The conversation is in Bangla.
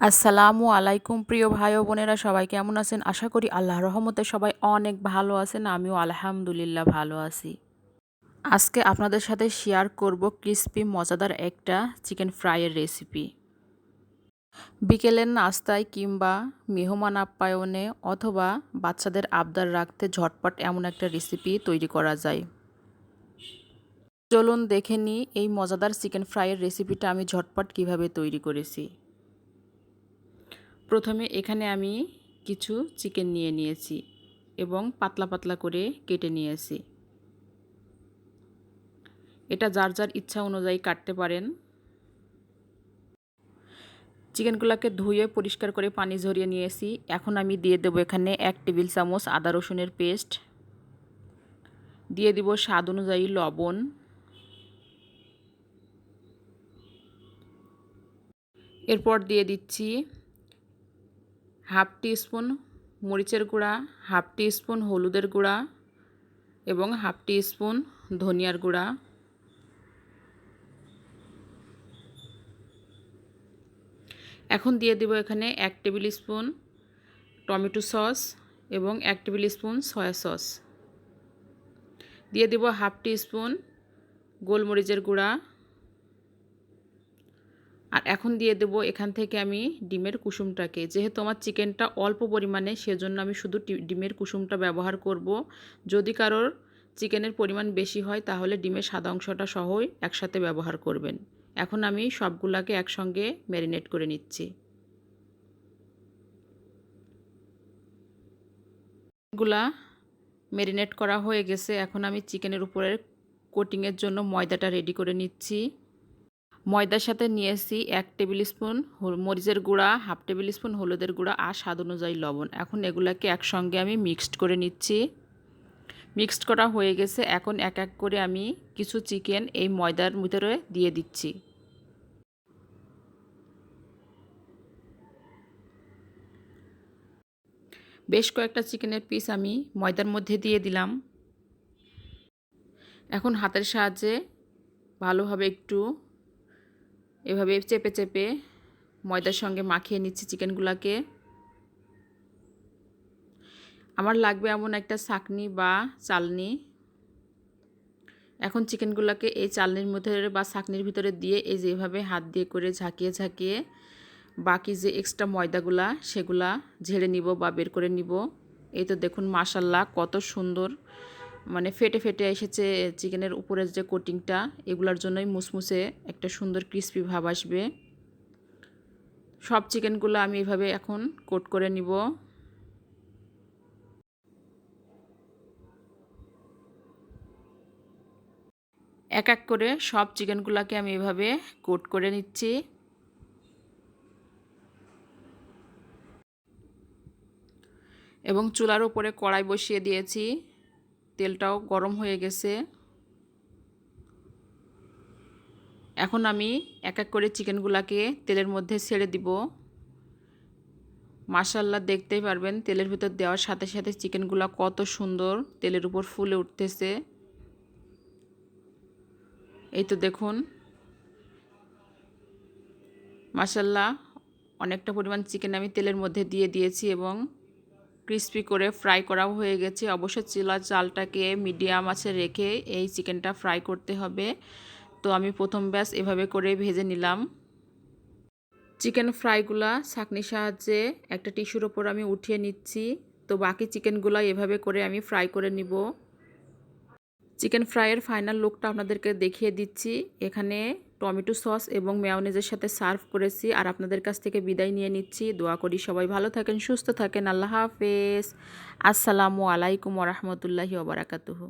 আসসালামু আলাইকুম, প্রিয় ভাই ও বোনেরা, সবাই কেমন আছেন? আশা করি আল্লাহ রহমতে সবাই অনেক ভালো আছেন, আমিও আলহামদুলিল্লাহ ভালো আছি। আজকে আপনাদের সাথে শেয়ার করব ক্রিসপি মজাদার একটা চিকেন ফ্রাইয়ের রেসিপি বিকেলের নাস্তায় কিংবা মেহমান আপ্যায়নে অথবা বাচ্চাদের আবদার রাখতে ঝটপট এমন একটা রেসিপি তৈরি করা যায়। চলুন দেখে নিই এই মজাদার চিকেন ফ্রাইয়ের রেসিপিটা আমি ঝটপট কীভাবে তৈরি করেছি। প্রথমে এখানে আমি কিছু চিকেন নিয়ে নিয়েছি এবং পাতলা পাতলা করে কেটে নিয়েছি। এটা যার যার ইচ্ছা অনুযায়ী কাটতে পারেন। চিকেনগুলোকে ধুয়ে পরিষ্কার করে পানি ঝরিয়ে নিয়েছি। এখন আমি দিয়ে দেবো এখানে এক টেবিল চামচ আদা রসুনের পেস্ট। দিয়ে দিব স্বাদ অনুযায়ী লবণ। এরপর দিয়ে দিচ্ছি হাফ স্পুন মরিচের গুঁড়া, হাফ স্পুন হলুদের গুঁড়া এবং হাফ স্পুন ধনিয়ার গুঁড়া। এখন দিয়ে দেব এখানে এক টেবিল স্পুন টমেটো সস এবং এক টেবিল স্পুন সয়া সস। দিয়ে দেব হাফ স্পুন গোলমরিচের গুঁড়া আর এখন দিয়ে দেবো এখান থেকে আমি ডিমের কুসুমটাকে। যেহেতু আমার চিকেনটা অল্প পরিমাণে, সেজন্য আমি শুধু ডিমের কুসুমটা ব্যবহার করব। যদি কারোর চিকেনের পরিমাণ বেশি হয়, তাহলে ডিমের সাদা অংশটা সহই একসাথে ব্যবহার করবেন। এখন আমি সবগুলাকে একসঙ্গে ম্যারিনেট করে নিচ্ছি। গুলা ম্যারিনেট করা হয়ে গেছে। এখন আমি চিকেনের উপরে কোটিংয়ের জন্য ময়দাটা রেডি করে নিচ্ছি। ময়দার সাথে নিয়েছি এক টেবিল স্পুন মরিচের গুঁড়া, হাফ টেবিল স্পুন হলুদের গুঁড়া আর স্বাদ অনুযায়ী লবণ। এখন এগুলাকে একসঙ্গে আমি মিক্সড করে নিচ্ছি। মিক্সড করা হয়ে গেছে। এখন এক এক করে আমি কিছু চিকেন এই ময়দার ভিতরে দিয়ে দিচ্ছি। বেশ কয়েকটা চিকেনের পিস আমি ময়দার মধ্যে দিয়ে দিলাম। এখন হাতের সাহায্যে ভালোভাবে একটু এভাবে চেপে চেপে ময়দার সঙ্গে মাখিয়ে নিচ্ছি চিকেনগুলোকে। আমার লাগবে এমন একটা চাকনি বা চালনি। এখন চিকেনগুলোকে এই চালনির মধ্যে বা চাকনির ভিতরে দিয়ে এই যেভাবে হাত দিয়ে করে ঝাঁকিয়ে ঝাঁকিয়ে বাকি যে এক্সট্রা ময়দাগুলা, সেগুলা ঝেড়ে নিব বা বের করে নিব। এই তো দেখুন মাসাল্লাহ কত সুন্দর মানে ফেটে ফেটে এসেছে চিকেনের উপরের যে কোটিংটা এগুলোর জন্যই মুসমুসে একটা সুন্দর ক্রিস্পি ভাব আসবে। সব চিকেনগুলো আমি এভাবে এখন কোট করে নিব। এক এক করে সব চিকেনগুলোকে আমি এভাবে কোট করে নিচ্ছি। এবং চুলার উপরে কড়াই বসিয়ে দিয়েছি। তেলটাও গরম হয়ে গেছে। এখন আমি এক এক করে চিকেনগুলাকে তেলের মধ্যে ছেড়ে দিব। মাসাল্লা দেখতেই পারবেন তেলের ভিতর দেওয়ার সাথে সাথে চিকেনগুলা কত সুন্দর তেলের উপর ফুলে উঠতেছে। এই তো দেখুন। মাসাল্লাহ অনেকটা পরিমাণ চিকেন আমি তেলের মধ্যে দিয়ে দিয়েছি এবং ক্রিস্পি করে ফ্রাই করা হয়ে গেছে। অবশ্য চিলা চালটাকে মিডিয়াম আছে রেখে এই চিকেনটা ফ্রাই করতে হবে। তো আমি প্রথম ব্যাস এভাবে করে ভেজে নিলাম। চিকেন ফ্রাইগুলা ছাকনির সাহায্যে একটা টিস্যুর ওপর আমি উঠিয়ে নিচ্ছি। তো বাকি চিকেনগুলো এভাবে করে আমি ফ্রাই করে নিব। চিকেন ফ্রাইয়ের ফাইনাল লুকটা আপনাদেরকে দেখিয়ে দিচ্ছি। এখানে টমেটো সস এবং মেয়নেজের সাথে সার্ভ করেছি আর আপনাদের কাছ থেকে বিদায় নিয়ে নিচ্ছি। দোয়া করি সবাই ভালো থাকেন, সুস্থ থাকেন। আল্লাহ হাফেজ। আসসালামু আলাইকুম রহমতুল্লাহি ওবরাকাতুহু